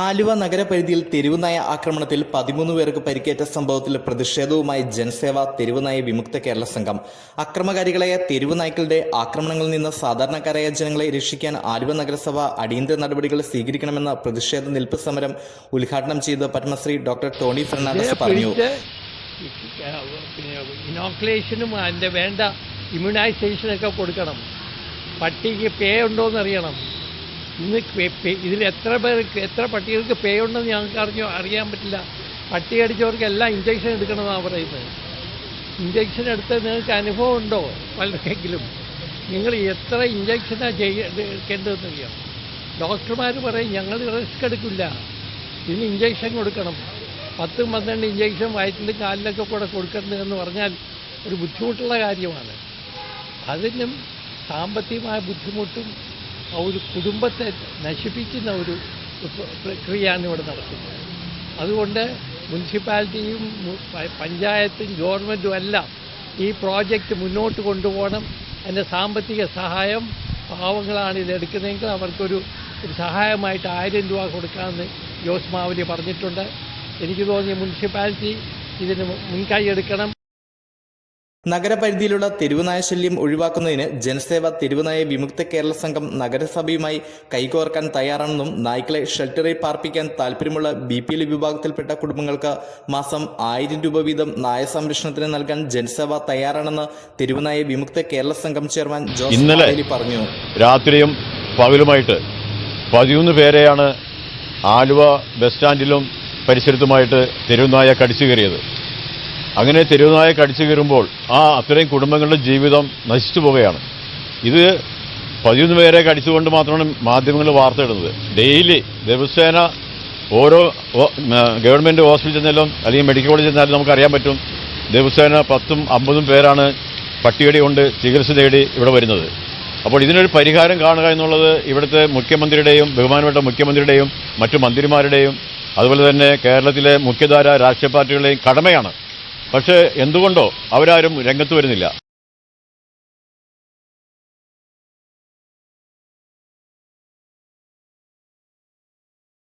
ആലുവ നഗരപരിധിയിൽ തെരുവുനായ ആക്രമണത്തിൽ പതിമൂന്ന് പേർക്ക് പരിക്കേറ്റ സംഭവത്തിൽ പ്രതിഷേധവുമായി ജനസേവ തെരുവുനായ വിമുക്ത കേരള സംഘം. അക്രമകാരികളായ തെരുവുനായ്ക്കളുടെ ആക്രമണങ്ങളിൽ നിന്ന് സാധാരണക്കാരായ ജനങ്ങളെ രക്ഷിക്കാൻ ആലുവ നഗരസഭ അടിയന്തര നടപടികൾ സ്വീകരിക്കണമെന്ന പ്രതിഷേധ നിൽപ്പ് സമരം ഉദ്ഘാടനം ചെയ്ത് പത്മശ്രീ ഡോക്ടർ ടോണി ഫെർണാണ്ടസ് പറഞ്ഞു. ഇനോക്കുലേഷനും അതിന്റെ വേണ്ട ഇമ്മ്യൂണൈസേഷനൊക്കെ കൊടുക്കണം. പട്ടിക്ക് പേ ഉണ്ടോ അറിയണം ഇന്ന് ഇതിൽ എത്ര പേർക്ക് എത്ര പട്ടികൾക്ക് പേ ഉണ്ടെന്ന് ഞങ്ങൾക്ക് അറിഞ്ഞോ അറിയാൻ പറ്റില്ല. പട്ടി അടിച്ചവർക്ക് എല്ലാം ഇഞ്ചക്ഷൻ എടുക്കണമെന്നാണ് പറയുന്നത്. ഇഞ്ചക്ഷൻ എടുത്ത് നിങ്ങൾക്ക് അനുഭവം ഉണ്ടോ? പലർക്കെങ്കിലും. നിങ്ങൾ എത്ര ഇഞ്ചക്ഷനാണ് ചെയ്യ എടുക്കേണ്ടതെന്ന് അറിയാം? ഡോക്ടർമാർ പറയും ഞങ്ങൾ റിസ്ക് എടുക്കില്ല. ഇതിന് ഇഞ്ചക്ഷൻ കൊടുക്കണം. പത്തും പന്ത്രണ്ട് ഇഞ്ചക്ഷൻ വയറ്റിലും കാലിലൊക്കെ കൂടെ കൊടുക്കണമെന്ന് പറഞ്ഞാൽ ഒരു ബുദ്ധിമുട്ടുള്ള കാര്യമാണ്. അതിനും സാമ്പത്തികമായ ബുദ്ധിമുട്ടും ഒരു കുടുംബത്തെ നശിപ്പിക്കുന്ന ഒരു പ്രക്രിയയാണ് ഇവിടെ നടക്കുന്നത്. അതുകൊണ്ട് മുനിസിപ്പാലിറ്റിയും പഞ്ചായത്തും ഗവൺമെന്റും എല്ലാം ഈ പ്രോജക്റ്റ് മുന്നോട്ട് കൊണ്ടുപോകണം. അതിന്റെ സാമ്പത്തിക സഹായം പാവങ്ങളാണ് ഇതെടുക്കുന്നതെങ്കിൽ അവർക്കൊരു ഒരു സഹായമായിട്ട് ആയിരം രൂപ കൊടുക്കാമെന്ന് ജോസ് മാവലി പറഞ്ഞിട്ടുണ്ട്. എനിക്ക് തോന്നിയ മുനിസിപ്പാലിറ്റി ഇതിന് മുൻകൈ എടുക്കണം. നഗരപരിധിയിലുള്ള തെരുവുനായ ശല്യം ഒഴിവാക്കുന്നതിന് ജനസേവ തെരുവുനായ വിമുക്ത കേരള സംഘം നഗരസഭയുമായി കൈകോർക്കാൻ തയ്യാറാണെന്നും നായ്ക്കളെ ഷെൽട്ടറിൽ പാർപ്പിക്കാൻ താൽപ്പര്യമുള്ള ബി പി എൽ വിഭാഗത്തിൽപ്പെട്ട കുടുംബങ്ങൾക്ക് മാസം ആയിരം രൂപ വീതം നായ സംരക്ഷണത്തിന് നൽകാൻ ജനസേവ തയ്യാറാണെന്ന് തെരുവുനായ വിമുക്ത കേരള സംഘം ചെയർമാൻ ജോസ് പറഞ്ഞു. രാത്രിയും പകലുമായിട്ട് പതിമൂന്ന് പേരെയാണ് ആലുവ ബസ് സ്റ്റാൻഡിലും പരിസരത്തുമായിട്ട് തെരുവുനായ കടിച്ചു കയറിയത്. അങ്ങനെ തെരുവുനായ കടിച്ചു കയറുമ്പോൾ ആ അത്രയും കുടുംബങ്ങളുടെ ജീവിതം നശിച്ചു പോവുകയാണ്. ഇത് പതിനൊന്ന് പേരെ കടിച്ചുകൊണ്ട് മാത്രമാണ് മാധ്യമങ്ങൾ വാർത്തയിടുന്നത്. ഡെയിലി ദിവസേന ഓരോ ഗവൺമെന്റ് ഹോസ്പിറ്റലിൽ ചെന്നാലും അല്ലെങ്കിൽ മെഡിക്കൽ കോളേജിൽ ചെന്നാലും നമുക്കറിയാൻ പറ്റും. ദിവസേന പത്തും അമ്പതും പേരാണ് പട്ടികടി കൊണ്ട് ചികിത്സ തേടി ഇവിടെ വരുന്നത്. അപ്പോൾ ഇതിനൊരു പരിഹാരം കാണുക എന്നുള്ളത് ഇവിടുത്തെ മുഖ്യമന്ത്രിയുടെയും ബഹുമാനപ്പെട്ട മുഖ്യമന്ത്രിയുടെയും മറ്റു മന്ത്രിമാരുടെയും അതുപോലെ തന്നെ കേരളത്തിലെ മുഖ്യധാര രാഷ്ട്രീയ പാർട്ടികളുടെയും കടമയാണ്. പക്ഷേ എന്തുകൊണ്ടോ അവരാരും രംഗത്ത് വരുന്നില്ല.